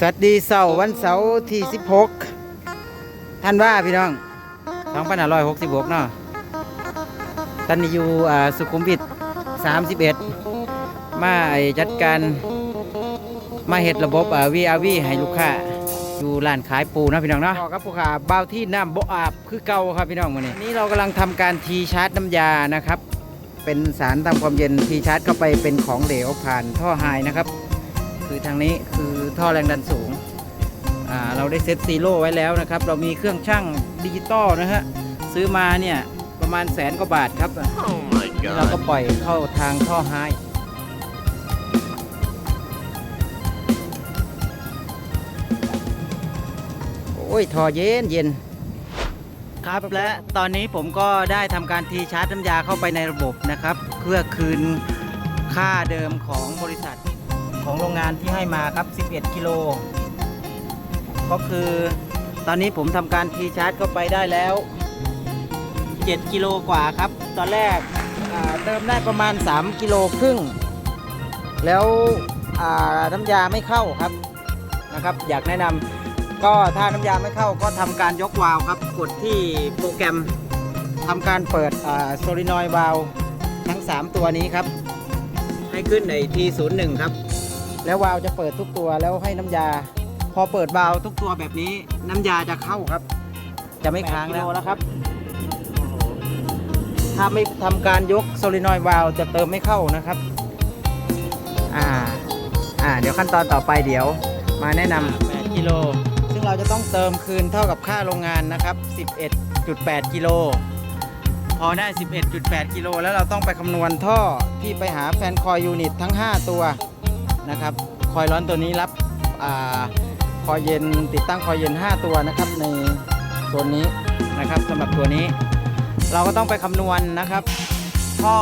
สวัสดีเสาร์วันเสาร์ที่ 16 ท่านว่าพี่น้อง2566เนาะตอนนี้อยู่อ่าสุขุมวิท31 มาไอ้จัดการ มาเฮ็ดระบบอ่า VRV ให้ลูกค้า อยู่ร้านขายปูนะพี่น้องเนาะครับผู้ค้าบ่าวที่น้ำบ่อาบคือเก่าครับพี่น้องมื้อนี้นี้เรากำลังทำการทีชาร์จน้ำยานะครับ เป็นสารทำความเย็นทีชาร์จเข้าไปเป็นของเหลวผ่านท่อไฮนะครับ คือทางนี้คือท่อแรงดันสูง เราได้เซตซีโร่ไว้แล้วนะครับ เรามีเครื่องช่างดิจิตอลนะฮะ ซื้อมาเนี่ยประมาณแสนกว่าบาทครับ Oh my นี่เราก็ปล่อยเข้าทางท่อไฮโอ้ยท่อเย็นเย็นครับและตอนนี้ผมก็ได้ทำการทีชาร์จน้ำยาเข้าไปในระบบนะครับ เพื่อคืนค่าเดิมของบริษัท ของโรงงานที่ให้มาครับ 11 กิโล ก็คือตอนนี้ผมทำการทีชาร์จเข้าไปได้แล้ว 7 กิโลกว่าครับ ตอนแรกเติมได้ประมาณ 3 กิโลครึ่ง แล้วน้ำยาไม่เข้าครับนะครับ อยากแนะนำก็ถ้าน้ำยาไม่เข้าก็ทำการยกวาล์วครับ กดที่โปรแกรมทำการเปิดโซลินอยวาล์วทั้ง 3 ตัวนี้ครับ ให้ขึ้นใน T01 ครับ แล้ววาล์วจะเปิดทุกตัวแล้วให้น้ำยา พอเปิดวาล์วทุกตัวแบบนี้ น้ำยาจะเข้าครับ จะไม่ค้างแล้วแล้วครับ ถ้าไม่ทำการยกโซลินอยวาล์วจะเติมไม่เข้านะครับอ่าอ่าเดี๋ยวขั้นตอนต่อไปเดี๋ยวมาแนะนำ8กิโลซึ่งเราจะต้องเติมคืนเท่ากับค่าโรงงานนะครับ 11.8 กิโลพอได้ 11.8 กิโลแล้วเราต้องไปคำนวณท่อที่ไปหาแฟนคอยยูนิตทั้ง 5 ตัว นะครับ คอยร้อนตัวนี้รับอคอยเย็นติดตั้งคอยเย็น 5 ตัวนะครับในโซนนี้นะครับสำหรับตัวนี้ เราก็ต้องไปคำนวณนะครับท่อ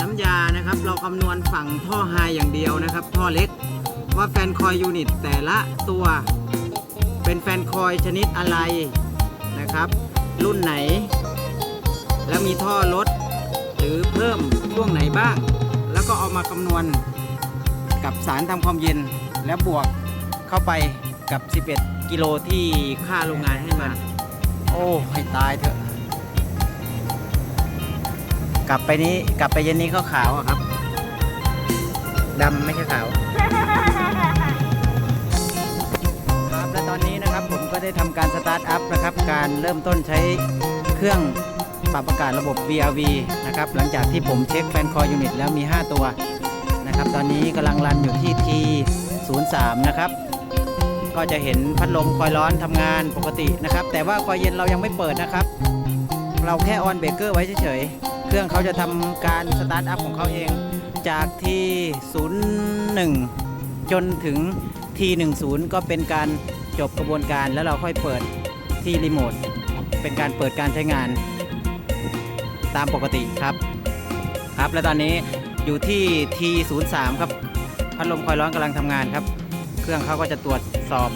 น้ำยานะครับ เราคำนวณฝั่งท่อไฮอย่างเดียวนะครับ ท่อเล็กว่าแฟนคอยยูนิตแต่ละตัวเป็นแฟนคอยชนิดอะไรนะครับ รุ่นไหน แล้วมีท่อลดหรือเพิ่มช่วงไหนบ้าง แล้วก็เอามาคำนวณ กับสารทำความเย็นแล้วบวกเข้าไปกับ 11 กิโลที่ค่าโรงงานให้มาโอ้ให้ตายเถอะ กลับไปนี้กลับไปเย็นนี้ก็ขาวอะครับดำไม่ใช่ขาว ครับและตอนนี้นะครับผมก็ได้ทำการสตาร์ทอัพนะครับ การเริ่มต้นใช้เครื่องปรับอากาศระบบ VRV นะครับ หลังจากที่ผมเช็คแฟนคอยยูนิตแล้วมี 5 ตัว นะครับ ตอนนี้กำลังรันอยู่ที่ T03 นะครับ ก็จะเห็นพัดลมคอยร้อนทำงานปกตินะครับ แต่ว่าคอยเย็นเรายังไม่เปิดนะครับ เราแค่ออนเบรกเกอร์ไว้เฉยๆ เครื่องเขาจะทำการสตาร์ทอัพของเขาเองจากที่01 จนถึง T10 ก็เป็นการจบกระบวนการแล้วเราค่อยเปิดที่รีโมทเป็นการเปิดการใช้งานตามปกติครับ ครับและตอนนี้ อยู่ที่ T03 ครับ พัดลมคอยร้อนกำลังทำงานครับ เครื่องเขาก็จะตรวจสอบ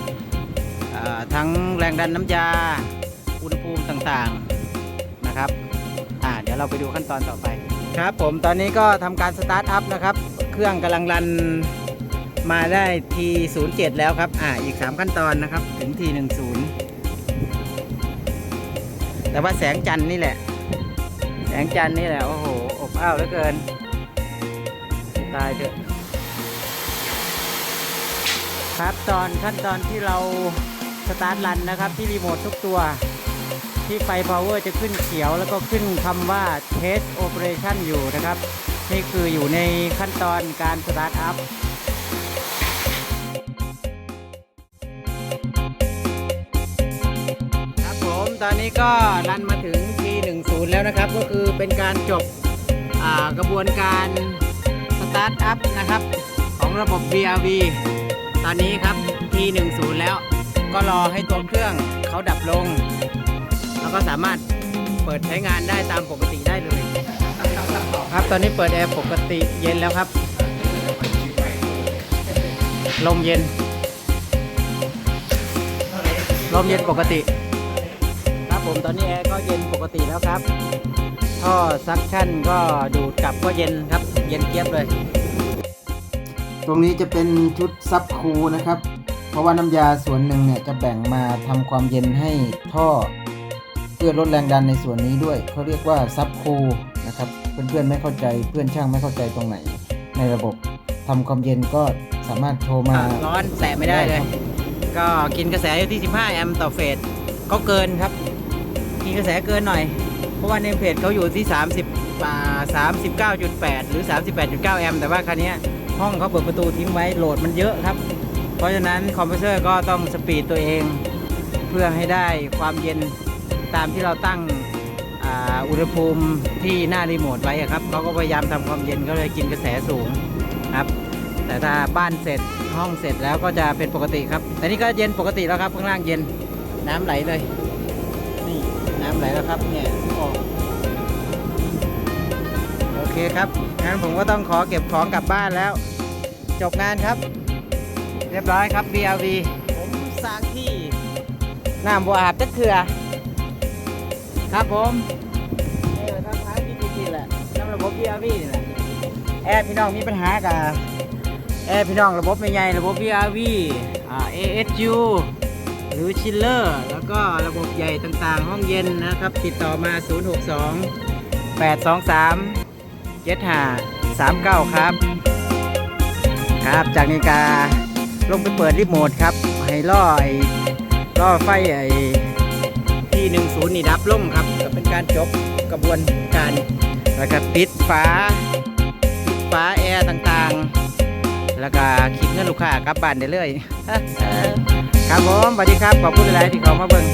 อทั้งแรงดันน้ำยา อุณหภูมิต่างๆนะครับเดี๋ยวเราไปดูขั้นตอนต่อไป ครับผมตอนนี้ก็ทำการสตาร์ทอัพนะครับ เครื่องกำลังรันมาได้ที07 แล้วครับ อ่า อีก 3 ขั้นตอนนะครับ ถึงที10แต่ว่าแสงจันนี่แหละ แสงจันนี่แหละ โอ้โห อบอ้าวเหลือเกิน ตายเถอะครับตอนขั้นตอนที่เราสตาร์ทรันนะครับ ที่รีโมททุกตัว ที่ไฟ power จะขึ้นเขียว แล้วก็ขึ้นคำว่า test operation อยู่นะครับ นี่คืออยู่ในขั้นตอนการสตาร์ทอัพครับผมตอนนี้ก็รันมาถึง T10 แล้วนะครับ ก็คือเป็นการจบกระบวนการ ตาร์ทอัพนะครับ ของระบบ VRV ตอนนี้ครับ T10 แล้วก็รอให้ตัวเครื่องเขาดับลง แล้วก็สามารถเปิดใช้งานได้ตามปกติได้เลย ครับตอนนี้เปิดแอร์ปกติเย็นแล้วครับ ลมเย็น ลมเย็นปกติ ครับผมตอนนี้แอร์ก็เย็นปกติแล้วครับ ท่อซักชั่นก็ดูดกลับก็เย็นครับ เย็นเจี๊ยบเลย ตรงนี้จะเป็นชุดซับคูลนะครับ เพราะว่าน้ำยาส่วนหนึ่งเนี่ยจะแบ่งมาทำความเย็นให้ท่อ เพื่อลดแรงดันในส่วนนี้ด้วย เขาเรียกว่าซับคูลนะครับ เพื่อนๆไม่เข้าใจเพื่อนช่างไม่เข้าใจตรงไหน ในระบบทำความเย็นก็สามารถโทรมาร้อนแตะไม่ได้เลย ก็กินกระแสอยู่ที่ 15 แอมป์ต่อเฟสก็เกินครับ กินกระแสเกินหน่อยเพ ราะว่าในเพจเขาอยู่ที่ 30อ่า39.8 หรือ 38.9 แอมป์แต่ว่าคันนี้ห้องเขาเปิดประตูทิ้งไว้โหลดมันเยอะครับ เพราะฉะนั้นคอมเพรสเซอร์ก็ต้องสปีดตัวเอง เพื่อให้ได้ความเย็นตามที่เราตั้งอุณหภูมิที่หน้ารีโมทไว้ครับเขาก็พยายามทำความเย็นเขาเลยกินกระแสสูงครับ แต่ถ้าบ้านเสร็จห้องเสร็จแล้วก็จะเป็นปกติครับแต่นี่ก็เย็นปกติแล้วครับข้างล่างเย็นน้ำไหลเลยำไหลแล้วครับเนี่ยออกโอเคครับงั้นผมก็ต้องขอเก็บของกลับบ้านแล้ว จบงานครับ เรียบร้อยครับ BLV ผมสร้างที่น้ำบัวอาบจัดเถื่อครับผมนี่แหละครับท้ายที่ดีๆแหละน้ำระบบ BLV นี่แหละแอร์พี่น้องมีปัญหากับแอร์พี่น้องระบบใหญ่ระบบ VRV อ่า ASU หรือ Chiller แล้วก็ระบบใหญ่ต่างๆ ห้องเย็นนะครับ ติดต่อมา 062 823 7539 ครับ ครับจากนิกาลงไปเปิดรีโมทครับ ให้ล่อไอ้ล่อไฟไอ้ที่ 10 นี่ดับลงครับก็เป็นการจบกระบวนการแล้วก็ปิดฝาปิดฝาแอร์ต่างๆ แล้วก็คิดเงินลูกค้ากลับบ้านได้เลย ครับผมสวัสดีครับขอบคุณหลายๆที่เขามาเบิ่ง